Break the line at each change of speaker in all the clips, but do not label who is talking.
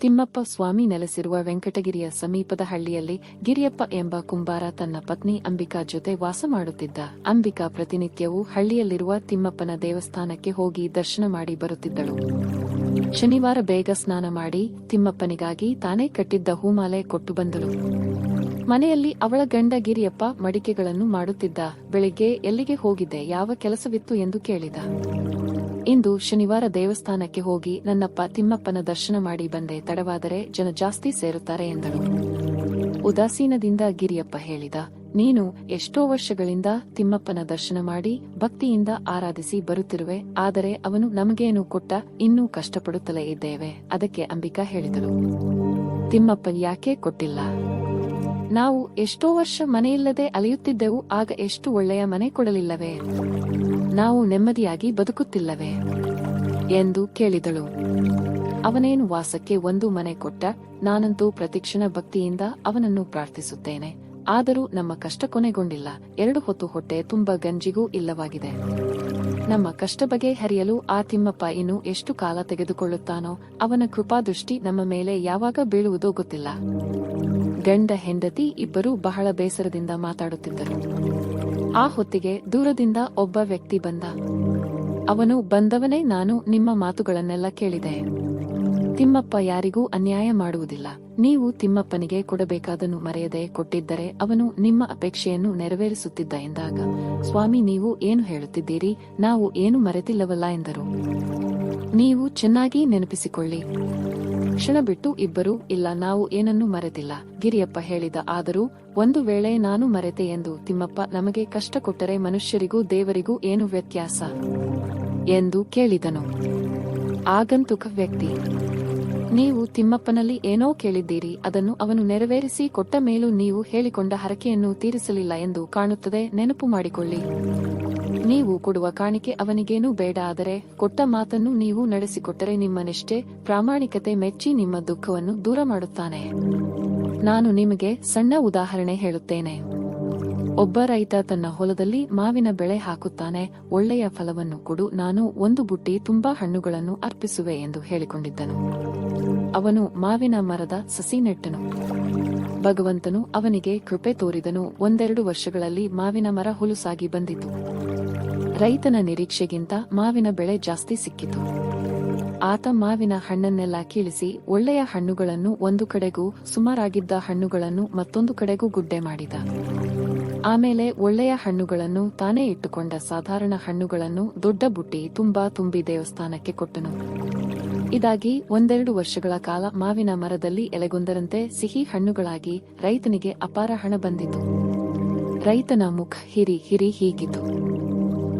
ತಿಮ್ಮಪ್ಪ ಸ್ವಾಮಿ ನೆಲೆಸಿರುವ ವೆಂಕಟಗಿರಿಯ ಸಮೀಪದ ಹಳ್ಳಿಯಲ್ಲಿ ಗಿರಿಯಪ್ಪ ಎಂಬ ಕುಂಬಾರ ತನ್ನ ಪತ್ನಿ ಅಂಬಿಕಾ ಜೊತೆ ವಾಸ ಮಾಡುತ್ತಿದ್ದ. ಅಂಬಿಕಾ ಪ್ರತಿನಿತ್ಯವೂ ಹಳ್ಳಿಯಲ್ಲಿರುವ ತಿಮ್ಮಪ್ಪನ ದೇವಸ್ಥಾನಕ್ಕೆ ಹೋಗಿ ದರ್ಶನ ಮಾಡಿ ಬರುತ್ತಿದ್ದಳು. ಶನಿವಾರ ಬೇಗ ಸ್ನಾನ ಮಾಡಿ ತಿಮ್ಮಪ್ಪನಿಗಾಗಿ ತಾನೇ ಕಟ್ಟಿದ್ದ ಹೂಮಾಲೆ ಕೊಟ್ಟು ಬಂದಳು. ಮನೆಯಲ್ಲಿ ಅವಳ ಗಂಡ ಗಿರಿಯಪ್ಪ ಮಡಿಕೆಗಳನ್ನು ಮಾಡುತ್ತಿದ್ದ. ಬೆಳಿಗ್ಗೆ ಎಲ್ಲಿಗೆ ಹೋಗಿದ್ದೆ, ಯಾವ ಕೆಲಸವಿತ್ತು ಎಂದು ಕೇಳಿದ. ಇಂದು ಶನಿವಾರ ದೇವಸ್ಥಾನಕ್ಕೆ ಹೋಗಿ ನನ್ನಪ್ಪ ತಿಮ್ಮಪ್ಪನ ದರ್ಶನ ಮಾಡಿ ಬಂದೆ. ತಡವಾದರೆ ಜನ ಜಾಸ್ತಿ ಸೇರುತ್ತಾರೆ ಎಂದಳು. ಉದಾಸೀನದಿಂದ ಗಿರಿಯಪ್ಪ ಹೇಳಿದ, ನೀನು ಎಷ್ಟೋ ವರ್ಷಗಳಿಂದ ತಿಮ್ಮಪ್ಪನ ದರ್ಶನ ಮಾಡಿ ಭಕ್ತಿಯಿಂದ ಆರಾಧಿಸಿ ಬರುತ್ತಿರುವೆ, ಆದರೆ ಅವನು ನಮಗೇನು ಕೊಟ್ಟ ಇನ್ನೂ ಕಷ್ಟಪಡುತ್ತಲೇ ಇದ್ದೇವೆ, ಅದಕ್ಕೆ ಅಂಬಿಕಾ ಹೇಳಿದಳು. ತಿಮ್ಮಪ್ಪ ಯಾಕೆ ಕೊಟ್ಟಿಲ್ಲ? ನಾವು ಎಷ್ಟೋ ವರ್ಷ ಮನೆಯಿಲ್ಲದೆ ಅಲೆಯುತ್ತಿದ್ದೆವು, ಆಗ ಎಷ್ಟು ಒಳ್ಳೆಯ ಮನೆ ಕೊಡಲಿಲ್ಲವೇ? ನಾವು ನೆಮ್ಮದಿಯಾಗಿ ಬದುಕುತ್ತಿಲ್ಲವೇ? ಎಂದು ಕೇಳಿದಳು. ಅವನೇನು ವಾಸಕ್ಕೆ ಒಂದು ಮನೆ ಕೊಟ್ಟ, ನಾನಂತೂ ಪ್ರತಿಕ್ಷಣ ಭಕ್ತಿಯಿಂದ ಅವನನ್ನು ಪ್ರಾರ್ಥಿಸುತ್ತೇನೆ. ಆದರೂ ನಮ್ಮ ಕಷ್ಟ ಕೊನೆಗೊಂಡಿಲ್ಲ. ಎರಡು ಹೊತ್ತು ಹೊಟ್ಟೆ ತುಂಬ ಗಂಜಿಗೂ ಇಲ್ಲವಾಗಿದೆ. ನಮ್ಮ ಕಷ್ಟ ಬಗೆ ಹರಿಯಲು ಆ ತಿಮ್ಮಪ್ಪ ಇನ್ನು ಎಷ್ಟು ಕಾಲ ತೆಗೆದುಕೊಳ್ಳುತ್ತಾನೋ, ಅವನ ಕೃಪಾದೃಷ್ಟಿ ನಮ್ಮ ಮೇಲೆ ಯಾವಾಗ ಬೀಳುವುದೋ ಗೊತ್ತಿಲ್ಲ. ಗಂಡ ಹೆಂಡತಿ ಇಬ್ಬರು ಬಹಳ ಬೇಸರದಿಂದ ಮಾತಾಡುತ್ತಿದ್ದರು. ಆ ಹೊತ್ತಿಗೆ ದೂರದಿಂದ ಒಬ್ಬ ವ್ಯಕ್ತಿ ಬಂದ. ಅವನು, ಬಂದವನೇ ನಾನು ನಿಮ್ಮ ಮಾತುಗಳನ್ನೆಲ್ಲ ಕೇಳಿದೆ. ತಿಮ್ಮಪ್ಪ ಯಾರಿಗೂ ಅನ್ಯಾಯ ಮಾಡುವುದಿಲ್ಲ. ನೀವು ತಿಮ್ಮಪ್ಪನಿಗೆ ಕೊಡಬೇಕಾದನ್ನು ಮರೆಯದೆ ಕೊಟ್ಟಿದ್ದರೆ ಅವನು ನಿಮ್ಮ ಅಪೇಕ್ಷೆಯನ್ನು ನೆರವೇರಿಸುತ್ತಿದ್ದ ಎಂದಾಗ, ಸ್ವಾಮಿ, ನೀವು ಏನು ಹೇಳುತ್ತಿದ್ದೀರಿ? ನಾವು ಏನು ಮರೆತಿಲ್ಲವಲ್ಲ ಎಂದರು. ನೀವು ಚೆನ್ನಾಗಿ ನೆನಪಿಸಿಕೊಳ್ಳಿ. ಕ್ಷಣ ಬಿಟ್ಟು ಇಬ್ಬರು, ಇಲ್ಲ, ನಾವು ಏನನ್ನೂ ಮರೆತಿಲ್ಲ. ಗಿರಿಯಪ್ಪ ಹೇಳಿದ ಆದರೂ, ಒಂದು ವೇಳೆ ನಾನು ಮರೆತೆ ಎಂದು ತಿಮ್ಮಪ್ಪ ನಮಗೆ ಕಷ್ಟ ಕೊಟ್ಟರೆ ಮನುಷ್ಯರಿಗೂ ದೇವರಿಗೂ ಏನು ವ್ಯತ್ಯಾಸ? ಎಂದು ಕೇಳಿದನು. ಆಗಂತುಕ ವ್ಯಕ್ತಿ, ನೀವು ತಿಮ್ಮಪ್ಪನಲ್ಲಿ ಏನೋ ಕೇಳಿದ್ದೀರಿ, ಅದನ್ನು ಅವನು ನೆರವೇರಿಸಿ ಕೊಟ್ಟ ಮೇಲೂ ನೀವು ಹೇಳಿಕೊಂಡ ಹರಕೆಯನ್ನು ತೀರಿಸಲಿಲ್ಲ ಎಂದು ಕಾಣುತ್ತದೆ, ನೆನಪು ಮಾಡಿಕೊಳ್ಳಿ. ನೀವು ಕೊಡುವ ಕಾಣಿಕೆ ಅವನಿಗೇನೂ ಬೇಡ ಆದರೆ ಕೊಟ್ಟ ಮಾತನ್ನು ನೀವು ನಡೆಸಿಕೊಟ್ಟರೆ ನಿಮ್ಮ ನಿಷ್ಠೆ, ಪ್ರಾಮಾಣಿಕತೆ ಮೆಚ್ಚಿ ನಿಮ್ಮ ದುಃಖವನ್ನು ದೂರ ಮಾಡುತ್ತಾನೆ. ನಾನು ನಿಮಗೆ ಸಣ್ಣ ಉದಾಹರಣೆ ಹೇಳುತ್ತೇನೆ. ಒಬ್ಬ ರೈತ ತನ್ನ ಹೊಲದಲ್ಲಿ ಮಾವಿನ ಬೆಳೆ ಹಾಕುತ್ತಾನೆ, ಒಳ್ಳೆಯ ಫಲವನ್ನು ಕೊಡು, ನಾನು ಒಂದು ಬುಟ್ಟಿ ತುಂಬಾ ಹಣ್ಣುಗಳನ್ನು ಅರ್ಪಿಸುವೆ ಎಂದು ಹೇಳಿಕೊಂಡಿದ್ದನು. ಅವನು ಮಾವಿನ ಮರದ ಸಸಿ ನೆಟ್ಟನು ಭಗವಂತನು ಅವನಿಗೆ ಕೃಪೆ ತೋರಿದನು, ಒಂದೆರಡು ವರ್ಷಗಳಲ್ಲಿ ಮಾವಿನ ಮರ ಹುಲುಸಾಗಿ ಬಂದಿತು. ರೈತನ ನಿರೀಕ್ಷೆಗಿಂತ ಮಾವಿನ ಬೆಳೆ ಜಾಸ್ತಿ ಸಿಕ್ಕಿತು. ಆತ ಮಾವಿನ ಹಣ್ಣನ್ನೆಲ್ಲ ಕೀಳಿಸಿ ಒಳ್ಳೆಯ ಹಣ್ಣುಗಳನ್ನು ಒಂದು ಕಡೆಗೂ ಸುಮಾರಾಗಿದ್ದ ಹಣ್ಣುಗಳನ್ನು ಮತ್ತೊಂದು ಕಡೆಗೂ ಗುಡ್ಡೆ ಮಾಡಿದ. ಆಮೇಲೆ ಒಳ್ಳೆಯ ಹಣ್ಣುಗಳನ್ನು ತಾನೇ ಇಟ್ಟುಕೊಂಡ ಸಾಧಾರಣ ಹಣ್ಣುಗಳನ್ನು ದೊಡ್ಡ ಬುಟ್ಟಿ ತುಂಬಾ ತುಂಬಿ ದೇವಸ್ಥಾನಕ್ಕೆ ಕೊಟ್ಟನು. ಇದಾಗಿ ಒಂದೆರಡು ವರ್ಷಗಳ ಕಾಲ ಮಾವಿನ ಮರದಲ್ಲಿ ಎಲೆಗೊಂದರಂತೆ ಸಿಹಿ ಹಣ್ಣುಗಳಾಗಿ ರೈತನಿಗೆ ಅಪಾರ ಹಣ ಬಂದಿತು. ರೈತನ ಮುಖ ಹಿರಿ ಹಿರಿ ಹೀಗಿತು.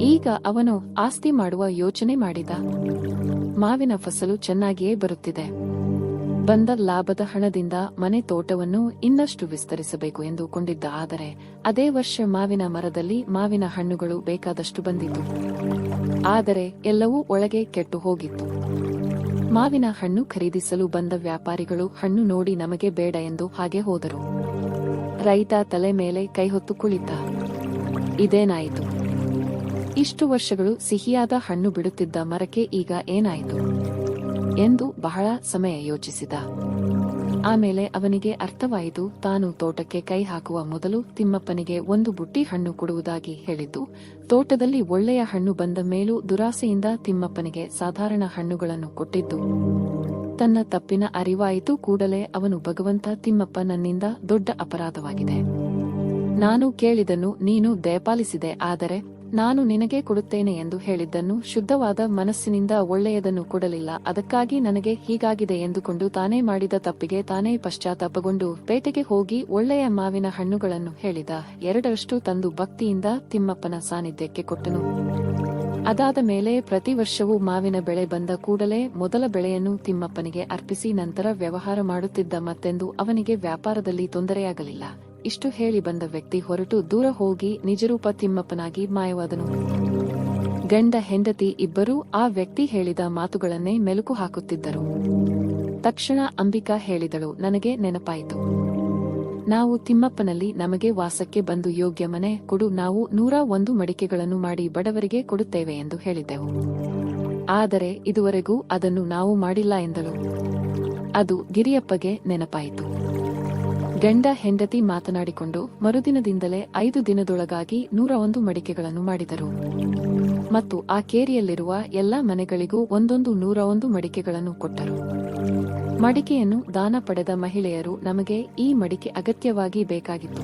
ಈಗ ಅವನು ಆಸ್ತಿ ಮಾಡುವ ಯೋಚನೆ ಮಾಡಿದ. ಮಾವಿನ ಫಸಲು ಚೆನ್ನಾಗಿಯೇ ಬರುತ್ತಿದೆ. ಬಂದ ಲಾಭದ ಹಣದಿಂದ ಮನೆ ತೋಟವನ್ನು ಇನ್ನಷ್ಟು ವಿಸ್ತರಿಸಬೇಕು ಎಂದು ಕೊಂಡಿದ್ದ ಆದರೆ, ಅದೇ ವರ್ಷ ಮಾವಿನ ಮರದಲ್ಲಿ ಮಾವಿನ ಹಣ್ಣುಗಳು ಬೇಕಾದಷ್ಟು ಬಂದಿತು ಆದರೆ ಎಲ್ಲವೂ ಒಳಗೆ ಕೆಟ್ಟು ಹೋಗಿತ್ತು. ಮಾವಿನ ಹಣ್ಣು ಖರೀದಿಸಲು ಬಂದ ವ್ಯಾಪಾರಿಗಳು ಹಣ್ಣು ನೋಡಿ ನಮಗೆ ಬೇಡ ಎಂದು ಹಾಗೆ ಹೋದರು. ರೈತ ತಲೆ ಮೇಲೆ ಕೈ ಹೊತ್ತು ಕುಳಿತ. ಇದೇನಾಯಿತು? ಇಷ್ಟು ವರ್ಷಗಳು ಸಿಹಿಯಾದ ಹಣ್ಣು ಬಿಡುತ್ತಿದ್ದ ಮರಕ್ಕೆ ಈಗ ಏನಾಯಿತು? ಎಂದು ಬಹಳ ಸಮಯ ಯೋಚಿಸಿದ. ಆಮೇಲೆ ಅವನಿಗೆ ಅರ್ಥವಾಯಿತು, ತಾನು ತೋಟಕ್ಕೆ ಕೈ ಹಾಕುವ ಮೊದಲು ತಿಮ್ಮಪ್ಪನಿಗೆ ಒಂದು ಬುಟ್ಟಿ ಹಣ್ಣು ಕೊಡುವುದಾಗಿ ಹೇಳಿದ್ದು, ತೋಟದಲ್ಲಿ ಒಳ್ಳೆಯ ಹಣ್ಣು ಬಂದ ಮೇಲೂ ದುರಾಸೆಯಿಂದ ತಿಮ್ಮಪ್ಪನಿಗೆ ಸಾಧಾರಣ ಹಣ್ಣುಗಳನ್ನು ಕೊಟ್ಟಿದ್ದು. ತನ್ನ ತಪ್ಪಿನ ಅರಿವಾಯಿತು, ಕೂಡಲೇ ಅವನು ಭಗವಂತ ತಿಮ್ಮಪ್ಪ ನನ್ನಿಂದ ದೊಡ್ಡ ಅಪರಾಧವಾಗಿದೆ. ನಾನು ಕೇಳಿದನು ನೀನು ದಯಪಾಲಿಸಿದೆ, ಆದರೆ ನಾನು ನಿನಗೆ ಕೊಡುತ್ತೇನೆ ಎಂದು ಹೇಳಿದ್ದನ್ನು ಶುದ್ಧವಾದ ಮನಸ್ಸಿನಿಂದ ಒಳ್ಳೆಯದನ್ನು ಕೊಡಲಿಲ್ಲ. ಅದಕ್ಕಾಗಿ ನನಗೆ ಹೀಗಾಗಿದೆ ಎಂದುಕೊಂಡು ತಾನೇ ಮಾಡಿದ ತಪ್ಪಿಗೆ ತಾನೇ ಪಶ್ಚಾತ್ತಾಪಗೊಂಡು ಪೇಟೆಗೆ ಹೋಗಿ ಒಳ್ಳೆಯ ಮಾವಿನ ಹಣ್ಣುಗಳನ್ನು ಹೇಳಿದ. ಎರಡರಷ್ಟು ತಂದು ಭಕ್ತಿಯಿಂದ ತಿಮ್ಮಪ್ಪನ ಸಾನ್ನಿಧ್ಯಕ್ಕೆ ಕೊಟ್ಟನು. ಅದಾದ ಮೇಲೆ ಪ್ರತಿ ವರ್ಷವೂ ಮಾವಿನ ಬೆಳೆ ಬಂದ ಕೂಡಲೇ ಮೊದಲ ಬೆಳೆಯನ್ನು ತಿಮ್ಮಪ್ಪನಿಗೆ ಅರ್ಪಿಸಿ ನಂತರ ವ್ಯವಹಾರ ಮಾಡುತ್ತಿದ್ದ ಮತ್ತೆಂದು ಅವನಿಗೆ ವ್ಯಾಪಾರದಲ್ಲಿ ತೊಂದರೆಯಾಗಲಿಲ್ಲ. ಇಷ್ಟು ಹೇಳಿ ಬಂದ ವ್ಯಕ್ತಿ ಹೊರಟು ದೂರ ಹೋಗಿ ನಿಜರೂಪ ತಿಮ್ಮಪ್ಪನಾಗಿ ಮಾಯವಾದನು. ಗಂಡ ಹೆಂಡತಿ ಇಬ್ಬರೂ ಆ ವ್ಯಕ್ತಿ ಹೇಳಿದ ಮಾತುಗಳನ್ನೇ ಮೆಲುಕು ಹಾಕುತ್ತಿದ್ದರು. ತಕ್ಷಣ ಅಂಬಿಕಾ ಹೇಳಿದಳು, ನನಗೆ ನೆನಪಾಯಿತು. ನಾವು ತಿಮ್ಮಪ್ಪನಲ್ಲಿ ನಮಗೆ ವಾಸಕ್ಕೆ ಬಂದು ಯೋಗ್ಯ ಮನೆ ಕೊಡು, ನಾವು ನೂರ ಒಂದು ಮಡಿಕೆಗಳನ್ನು ಮಾಡಿ ಬಡವರಿಗೆ ಕೊಡುತ್ತೇವೆ ಎಂದು ಹೇಳಿದ್ದೆವು ಆದರೆ ಇದುವರೆಗೂ ಅದನ್ನು ನಾವು ಮಾಡಿಲ್ಲ ಎಂದಳು. ಅದು ಗಿರಿಯಪ್ಪಗೆ ನೆನಪಾಯಿತು. ಗಂಡ ಹೆಂಡತಿ ಮಾತನಾಡಿಕೊಂಡು ಮರುದಿನದಿಂದಲೇ ಐದು ದಿನದೊಳಗಾಗಿ ನೂರ ಒಂದು ಮಡಿಕೆಗಳನ್ನು ಮಾಡಿದರು. ಮತ್ತು ಆ ಕೇರಿಯಲ್ಲಿರುವ ಎಲ್ಲಾ ಮನೆಗಳಿಗೂ ಒಂದೊಂದು ನೂರ ಒಂದು ಮಡಿಕೆಗಳನ್ನು ಕೊಟ್ಟರು. ಮಡಿಕೆಯನ್ನು ದಾನ ಪಡೆದ ಮಹಿಳೆಯರು ನಮಗೆ ಈ ಮಡಿಕೆ ಅಗತ್ಯವಾಗಿ ಬೇಕಾಗಿತ್ತು.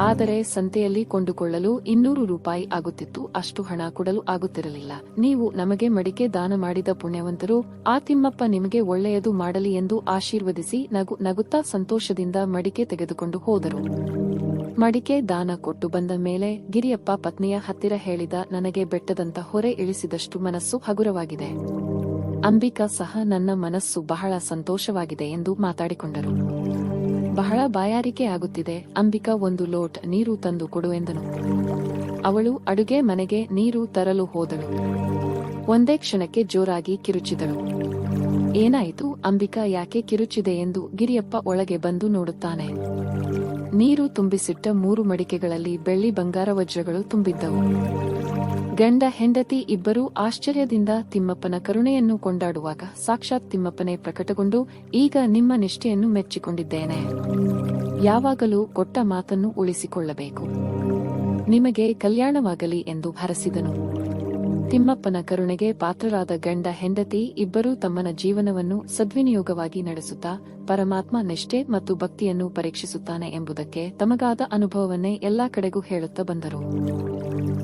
ಆದರೆ ಸಂತೆಯಲ್ಲಿ ಕೊಂಡುಕೊಳ್ಳಲು ಇನ್ನೂರು ರೂಪಾಯಿ ಆಗುತ್ತಿತ್ತು. ಅಷ್ಟು ಹಣ ಕೊಡಲು ಆಗುತ್ತಿರಲಿಲ್ಲ. ನೀವು ನಮಗೆ ಮಡಿಕೆ ದಾನ ಮಾಡಿದ ಪುಣ್ಯವಂತರು, ಆ ತಿಮ್ಮಪ್ಪ ನಿಮಗೆ ಒಳ್ಳೆಯದು ಮಾಡಲಿ ಎಂದು ಆಶೀರ್ವದಿಸಿ ನಗು ನಗುತ್ತಾ ಸಂತೋಷದಿಂದ ಮಡಿಕೆ ತೆಗೆದುಕೊಂಡು ಹೋದರು. ಮಡಿಕೆ ದಾನ ಕೊಟ್ಟು ಬಂದ ಮೇಲೆ ಗಿರಿಯಪ್ಪ ಪತ್ನಿಯ ಹತ್ತಿರ ಹೇಳಿದ ನನಗೆ ಬೆಟ್ಟದಂತ ಹೊರೆ ಇಳಿಸಿದಷ್ಟು ಮನಸ್ಸು ಹಗುರವಾಗಿದೆ. ಅಂಬಿಕಾ ಸಹ ನನ್ನ ಮನಸ್ಸು ಬಹಳ ಸಂತೋಷವಾಗಿದೆ ಎಂದು ಮಾತಾಡಿಕೊಂಡರು. ಬಹಳ ಬಾಯಾರಿಕೆ ಆಗುತ್ತಿದೆ. ಅಂಬಿಕಾ ಒಂದು ಲೋಟ್ ನೀರು ತಂದು ಕೊಡು ಎಂದನು. ಅವಳು ಅಡುಗೆ ಮನೆಗೆ ನೀರು ತರಲು ಹೋದಳು. ಒಂದೇ ಕ್ಷಣಕ್ಕೆ ಜೋರಾಗಿ ಕಿರುಚಿದಳು. ಏನಾಯಿತು? ಅಂಬಿಕಾ ಯಾಕೆ ಕಿರುಚಿದೆ ಎಂದು ಗಿರಿಯಪ್ಪ ಒಳಗೆ ಬಂದು ನೋಡುತ್ತಾನೆ. ನೀರು ತುಂಬಿಸಿಟ್ಟ ಮೂರು ಮಡಿಕೆಗಳಲ್ಲಿ ಬೆಳ್ಳಿ ಬಂಗಾರ ವಜ್ರಗಳು ತುಂಬಿದ್ದವು. ಗಂಡ, ಹೆಂಡತಿ ಇಬ್ಬರೂ ಆಶ್ಚರ್ಯದಿಂದ ತಿಮ್ಮಪ್ಪನ ಕರುಣೆಯನ್ನು ಕೊಂಡಾಡುವಾಗ ಸಾಕ್ಷಾತ್ ತಿಮ್ಮಪ್ಪನೇ ಪ್ರಕಟಗೊಂಡು, ಈಗ ನಿಮ್ಮ ನಿಷ್ಠೆಯನ್ನು ಮೆಚ್ಚಿಕೊಂಡಿದ್ದೇನೆ. ಯಾವಾಗಲೂ ಕೊಟ್ಟ ಮಾತನ್ನು ಉಳಿಸಿಕೊಳ್ಳಬೇಕು. ನಿಮಗೆ ಕಲ್ಯಾಣವಾಗಲಿ ಎಂದು ಹರಸಿದನು. ತಿಮ್ಮಪ್ಪನ ಕರುಣೆಗೆ ಪಾತ್ರರಾದ ಗಂಡ ಹೆಂಡತಿ ಇಬ್ಬರೂ ತಮ್ಮನ ಜೀವನವನ್ನು ಸದ್ವಿನಿಯೋಗವಾಗಿ ನಡೆಸುತ್ತಾ ಪರಮಾತ್ಮ ನಿಷ್ಠೆ ಮತ್ತು ಭಕ್ತಿಯನ್ನು ಪರೀಕ್ಷಿಸುತ್ತಾನೆ ಎಂಬುದಕ್ಕೆ ತಮಗಾದ ಅನುಭವವನ್ನೇ ಎಲ್ಲಾ ಕಡೆಗೂ ಹೇಳುತ್ತಾ ಬಂದರು.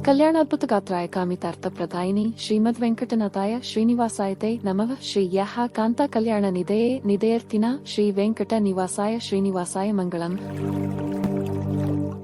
ಕಲ್ಯಾಣಾದ್ಭುತ ಗಾತ್ರಾಯ ಕಾಮಿತಾರ್ಥ ಪ್ರಧಾಯಿನಿ, ಶ್ರೀಮದ್ ವೆಂಕಟನಾಥಾಯ ಶ್ರೀನಿವಾಸಾಯತೆ ನಮಃ. ಶ್ರೀ ಯಹ ಕಾಂತ ಕಲ್ಯಾಣ ನಿಧೆಯೇ ನಿಧೆಯರ್ತಿನ. ಶ್ರೀ ವೆಂಕಟ ನಿವಾಸಾಯ ಶ್ರೀನಿವಾಸಾಯ ಮಂಗಳಂ.